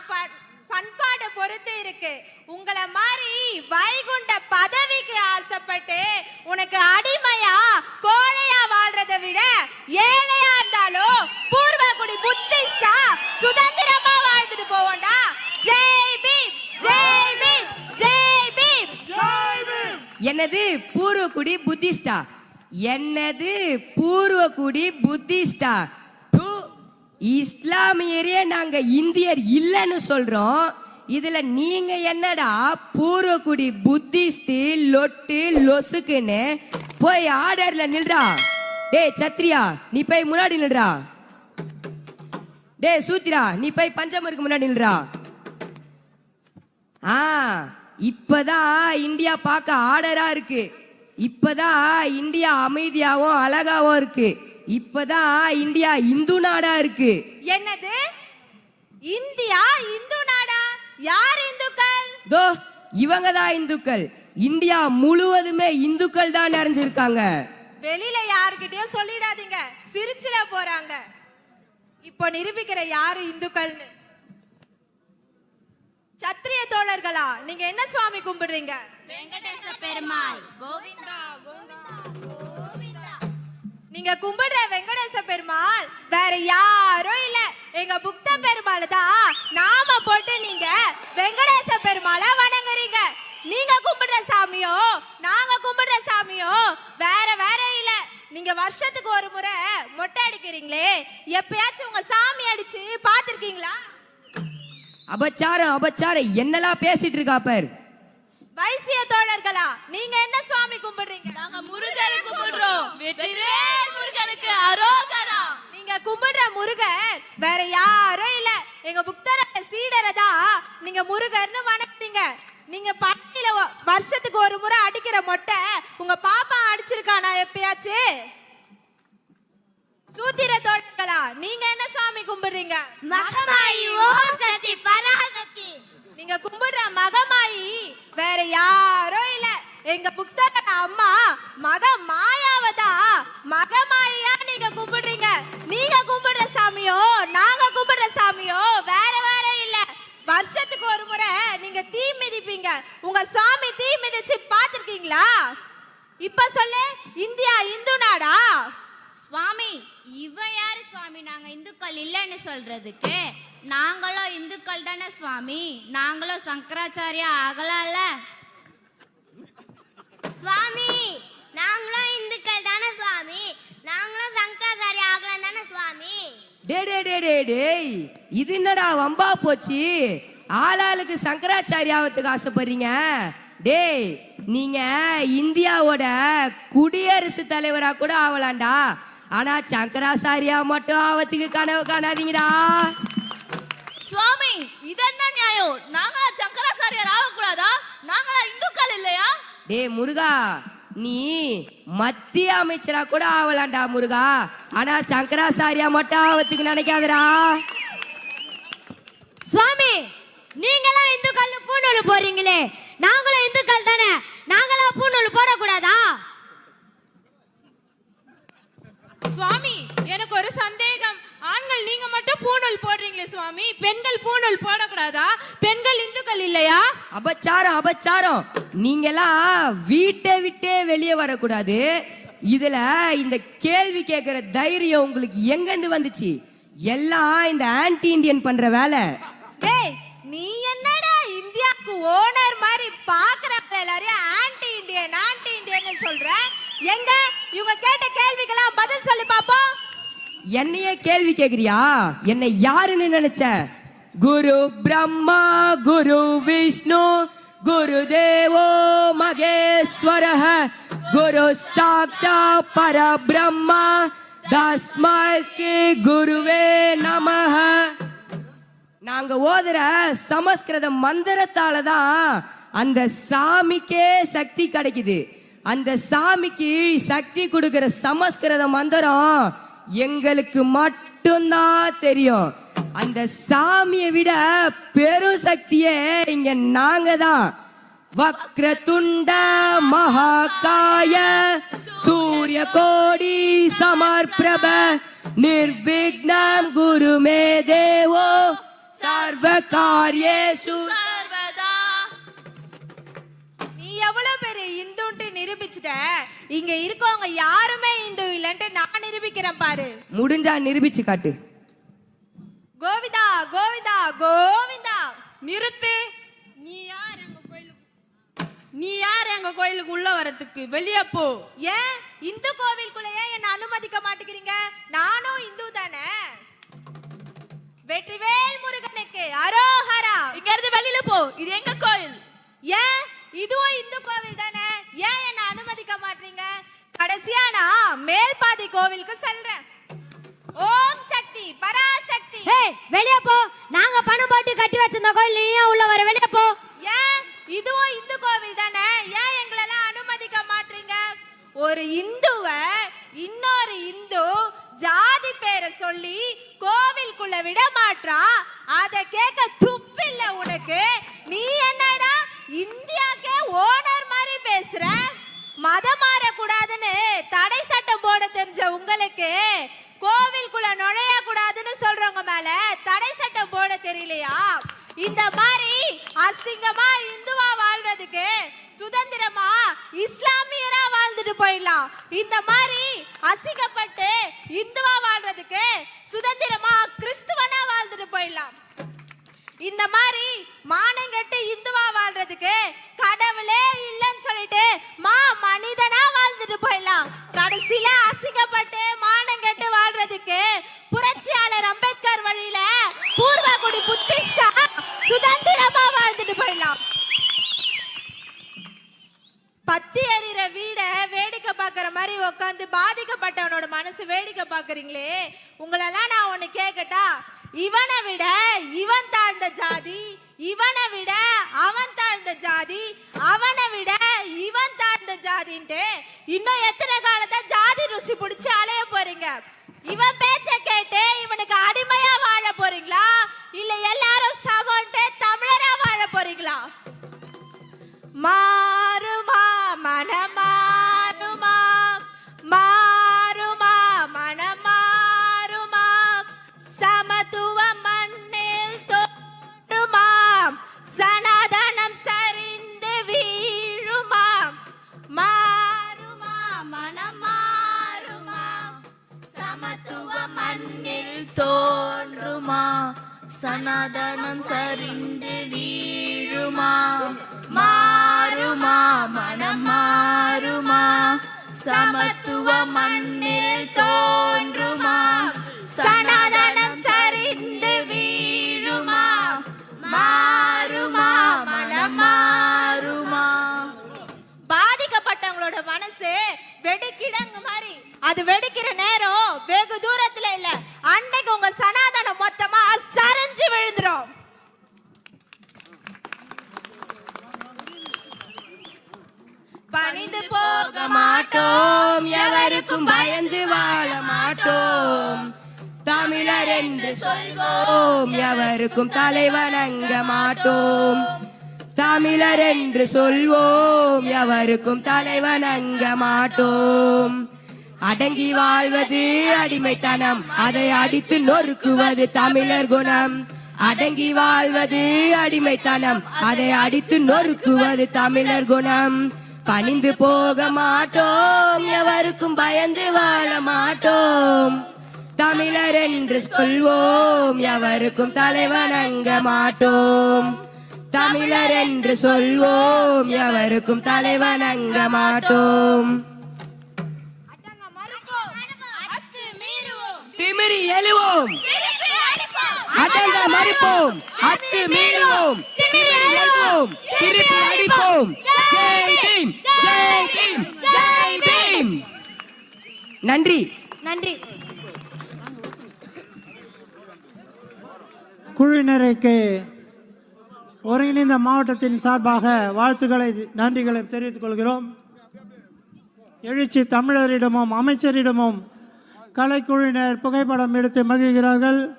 பண்பாடு பண்பாடை பொறுத்து இருக்கு. உங்களை மாதிரி வைகுண்ட பதவிக்கு ஆசைப்பட்டு உனக்கு அடிமையா கோழையா வாழ்றதை விட ஏழையா இருந்தாலும் பூர்வகுடி புத்திஸ்டா சுதந்திரமா வாழ்ந்துட்டு போவோம்டா. ஜெய் பீம் ஜெய் பீம் ஜெய் பீம். என்னது பூர்வகுடி புத்திஸ்டா? என்னது பூர்வகுடி புத்திஸ்டா? இஸ்லாமியரே நாங்க இந்தியர் இல்லைன்னு சொல்றோம். இதுல நீங்க என்னடா பூர்வகுடி புத்திஸ்ட் லொட்டு லொசுக்குன்னு போய் ஆர்டர்ல நில்றா. டேய் சத்ரியா நீ போய் முன்னாடி நில்றா. டேய் சூத்திரா நீ போய் பஞ்சமருக்கு முன்னாடி நில்றா. ஆ இப்பதான் இந்தியா பார்க்க ஆர்டரா இருக்கு. இப்பதான் இந்தியா அமைதியாவும் அழகாவும் இருக்கு. இப்பதான் இந்தியா இந்து நாடா இருக்கு. என்னது? இந்தியா இந்து நாடா? யார் இந்துக்கள்? தோ இவங்க தான் இந்துக்கள். இந்தியா முழுவதுமே இந்துக்கள் தான் நிறைஞ்சிருக்காங்க வெளியில யாருக்கிட்டயும் சொல்லிடாதீங்க. சிரிச்சிட போறாங்க. இப்போ நிரூபிக்கிற யாரு இந்துக்கள்னு? சத்திரிய தோழர்களா? நீங்க என்ன சுவாமி கும்பிடுறீங்க? வெங்கடேச பெருமாள். கோவிந்தா. நீங்க கும்பிடுற வெங்கடேச பெருமாள் வேற யாரும் இல்ல. எங்க புக்த பெருமாள் தான் நாம போட்டு நீங்க வெங்கடேச பெருமாளை வணங்குறீங்க. நீங்க கும்பிடுற சாமியோ நாங்க கும்பிடுற சாமியோ வேற வேற இல்ல. நீங்க வருஷத்துக்கு ஒரு முறை மொட்டை அடிக்கிறீங்களே. எப்பயாச்சும் உங்க சாமி அடிச்சு பாத்திருக்கீங்களா அபச்சாரம் அபச்சாரம். என்னெல்லாம் பேசிட்டு இருக்கா பார்? வைசிய தோழர்களா நீங்க வேற யாரும் இல்ல. எங்க புக்தர சீடரை தான் நீங்க முருகர்னு வணங்குறீங்க. நீங்க பட்டியில வருஷத்துக்கு ஒரு முறை அடிக்கிற மொட்டை உங்க பாப்பா அடிச்சிருக்கானா எப்பயாச்சு? சூத்திர தோட்டங்களா நீங்க என்ன சாமி கும்பிடுறீங்க? மகமாயி ஓம் சக்தி பராசக்தி நீங்க கும்பிடுற மகமாயி வேற யாரும் இல்ல. எங்க புக்தரோட அம்மா மக மாயாவதா மகமாயியா நீங்க கும்பிடுறீங்க. நீங்க கும்பிடுற சாமியோ நாங்க கும்பிடுற சாமியோ வேற வேற இல்ல வருஷத்துக்கு ஒரு முறை நீங்க தீ மிதிப்பீங்க உங்க சாமி தீ மிதிச்சு பாத்திருக்கீங்களா இப்ப சொல்லு இந்தியா இந்து நாடா சுவாமி இவ யாரு சுவாமி நாங்க இந்துக்கள் இல்லைன்னு சொல்றதுக்கு நாங்களும் இந்துக்கள் தானே சுவாமி? நாங்களும் சங்கராச்சாரியா ஆகலாம்ல? சுவாமி நாங்களும் இந்துக்கள் தானே சுவாமி? நாங்களும் சங்கராச்சாரி ஆகலாம் தானே சுவாமி? டே டே டே டே டேய் இது என்னடா வம்பா போச்சு? ஆளாளுக்கு சங்கராச்சாரியாவத்துக்கு ஆசைப்படுறீங்க? டேய் நீங்க இந்தியாவோட குடியரசுத் தலைவரா கூட ஆகலாம்டா ஆனா சங்கராச்சாரியா மட்டும் ஆவத்துக்கு கனவு காணாதீங்கடா. சுவாமி இதென்ன நியாயம்? நாங்களா சங்கராச்சாரியார் ஆகக்கூடாதா நாங்களா இந்துக்கள் இல்லையா? டேய் முருகா நீ மத்திய அமைச்சரா கூட ஆகலாம்டா முருகா. ஆனா சங்கராச்சாரியா மட்டும் ஆவத்துக்கு நினைக்காதடா. சுவாமி நீங்களாம் இந்துக்கள் பூநூல் போறீங்களே நாங்களும் இந்துக்கள் தானே. நாங்களாம் பூநூல் போடக்கூடாதா? சுவாமி எனக்கு ஒரு சந்தேகம். ஆண்கள் நீங்க மட்டும் பூணூல் போடுறீங்களே சுவாமி? பெண்கள் பூணூல் போடக்கூடாதா? பெண்கள் இந்துக்கள் இல்லையா? அபச்சாரம் அபச்சாரம். நீங்கெல்லாம் வீட்டை விட்டே வெளியே வரக்கூடாது. இதுல இந்த கேள்வி கேட்கிற தைரியம் உங்களுக்கு எங்கிருந்து வந்துச்சு? எல்லாம் இந்த ஆன்டி இந்தியன் பண்ற வேலை. டேய் நீ என்னடா இந்தியாவுக்கு ஓனர் மாதிரி பாக்குறவங்க எல்லாரையும் ஆன்டி இந்தியன் ஆன்டி இந்தியன் சொல்ற? எங்க? இவங்க கேட்ட கேள்விக்கெல்லாம் பதில் சொல்லி பாப்போம் என்னையே கேள்வி கேக்குறியா? என்னை யாருன்னு நினைச்ச? குரு பிரம்மா குரு விஷ்ணு குரு தேவோ மகேஸ்வர குரு சாட்சா பரபிரம்மா தஸ்மை ஸ்ரீ குருவே நமஹ. நாங்க ஓதுற சமஸ்கிருத மந்திரத்தால தான் அந்த சாமிக்கே சக்தி கிடைக்குது. அந்த சாமிக்கு சக்தி கொடுக்கிற சமஸ்கிருத மந்திரம் எங்களுக்கு மட்டும்தான் தெரியும். அந்த சாமியை விட பெரும் சக்தியே இங்க நாங்க தான் வக்ரதுண்ட மகாகாய சூரிய கோடி சமர்பிரப நிர்விக்னம் குருமே தேவோ சர்வகாரியேஷு சர்வதா நிரூபிச்சுட்ட. இங்க இருக்கவங்க யாருமே இந்து இல்லைன்ட்டு நான் நிரூபிக்கிறேன் பாரு. முடிஞ்சா நிரூபிச்சு காட்டு. கோவிந்தா கோவிந்தா கோவிந்தா. நிறுத்து. நீ யார் எங்க கோயிலுக்கு? நீ யார் எங்க கோயிலுக்கு உள்ள வரதுக்கு? வெளியே போ. ஏன்? இந்து கோவிலுக்குள்ளேயே என்ன அனுமதிக்க மாட்டேங்கிறீங்க? நானும் இந்து தானே. வெற்றிவேல் முருகனுக்கு அரோஹரா இங்க இருந்து வெளியில போ. இது எங்க கோயில்? ஏன்? இதுவும் இந்து கோவில் தானே. மாட்டீங்க கடைசியா நான் மேல்பாதி கோவிலுக்கு செல்றேன். ஓம் சக்தி பராசக்தி. ஹே வெளியே போ. நாங்க பணம் போட்டு கட்டி வச்சிருந்த கோயில் நீ ஏன் உள்ள வர. வெளியே போ. ஏன்? இதுவும் இந்து கோவில் தானே? ஏன் எங்களெல்லாம் அனுமதிக்க மாட்டீங்க? ஒரு இந்துவ இன்னொரு இந்து ஜாதி பேரை சொல்லி கோவிலுக்குள்ள விட மாட்றான் அத கேட்க துப்பில்ல உனக்கு. நீ என்னடா இந்தியாக்கே ஓனர் மாதிரி பேசுற? மதம் மாறக்கூடாதுன்னு தடை சட்டம் போட தெரிஞ்ச உங்களுக்கு கோவிலுக்குள்ள நுழைய கூடாதுன்னு சொல்றவங்க மேல தடை சட்டம் போட தெரியலையா? இந்த மாதிரி அசிங்கமா இந்துவா வாழ்றதுக்கு சுதந்திரமா இஸ்லாமியரா வாழ்ந்துட்டு போயிடலாம். இந்த மாதிரி அசிங்கப்பட்டு இந்துவா வாழ்றதுக்கு சுதந்திரமா கிறிஸ்துவனா வாழ்ந்துட்டு போயிடலாம். இந்த மாதிரி மானங்கெட்டு இந்துவா வாழ்றதுக்கு கடவுளே இல்லைன்னு சொல்லிட்டு மா மனிதனா வாழ்ந்துட்டு போயிடலாம். கடைசியில அசிங்கப்பட்டு மானங்கெட்டு வாழ்றதுக்கு புரட்சியாளர் அம்பேத்கர் வழியில பூர்வகுடி புத்திஸ்டா சுதந்திரமா வாழ்ந்துட்டு போயிடலாம். பத்தி எறிகிற வீடை வேடிக்கை பார்க்குற மாதிரி உட்காந்து பாதிக்கப்பட்டவனோட மனசு வேடிக்கை பார்க்குறீங்களே. உங்களெல்லாம் நான் ஒன்று கேட்கட்டா இவனை விட இவன் தாழ்ந்த ஜாதி இவனை விட அவன் தாழ்ந்த ஜாதி அவனை விட இவன் தாழ்ந்த ஜாதின்ட்டு இன்னும் எத்தனை காலத்தை ஜாதி ருசி பிடிச்சி அலைய போறீங்க? இவன் பேச்ச கேட்டு இவனுக்கு அடிமையா வாழ போறீங்களா? இல்ல எல்லாரும் சமன்ட்டு தமிழரா வாழ போறீங்களா? மா சமத்துவ மண்ணில் தோன்றுமா? சனாதனம் சரிந்து வீழுமா? மாறுமா? மனம் மாறுமா? சமத்துவ மண்ணில் தோன்றுமா? சனாதனம் வெடிக்கிடங்கு மாதிரி. அது வெடிக்கிற நேரம் வெகு தூரத்துல இல்ல. அன்னைக்கு உங்க சனாதனம் மொத்தமா சரிஞ்சு விழுந்துரும். பணிந்து போக மாட்டோம். எவருக்கும் பயந்து வாழ மாட்டோம். தமிழர் என்று சொல்வோம். எவருக்கும் தலை வணங்க மாட்டோம். தமிழர் என்று சொல்வோம் எவருக்கும் தலைவன் அங்க மாட்டோம். அடங்கி வாழ்வது அடிமைத்தனம் அதை அடித்து நொறுக்குவது தமிழர் குணம். அடங்கி வாழ்வது அடிமைத்தனம் அதை அடித்து நொறுக்குவது தமிழர் குணம். பணிந்து போக மாட்டோம் எவருக்கும் பயந்து வாழ மாட்டோம். தமிழர் என்று சொல்வோம் எவருக்கும் தலைவணங்க மாட்டோம். தமிழர் என்று சொல்வோம் எவருக்கும் தலைவணங்க மாட்டோம் திமிரி எழுவோம். அடங்க மறுப்போம். அத்து மீறுவோம். திமிரி எழுவோம். திருப்பி அடிப்போம். ஜெய் பீம். ஜெய் பீம். ஜெய் பீம். நன்றி. நன்றி. குழுவினருக்கு ஒருங்கிணைந்த மாவட்டத்தின் சார்பாக வாழ்த்துக்களை நன்றிகளை தெரிவித்துக் கொள்கிறோம். எழுச்சி தமிழரிடமும் அமைச்சரிடமும் கலைக்குழுவினர் புகைப்படம் எடுத்து மகிழ்கிறார்கள்.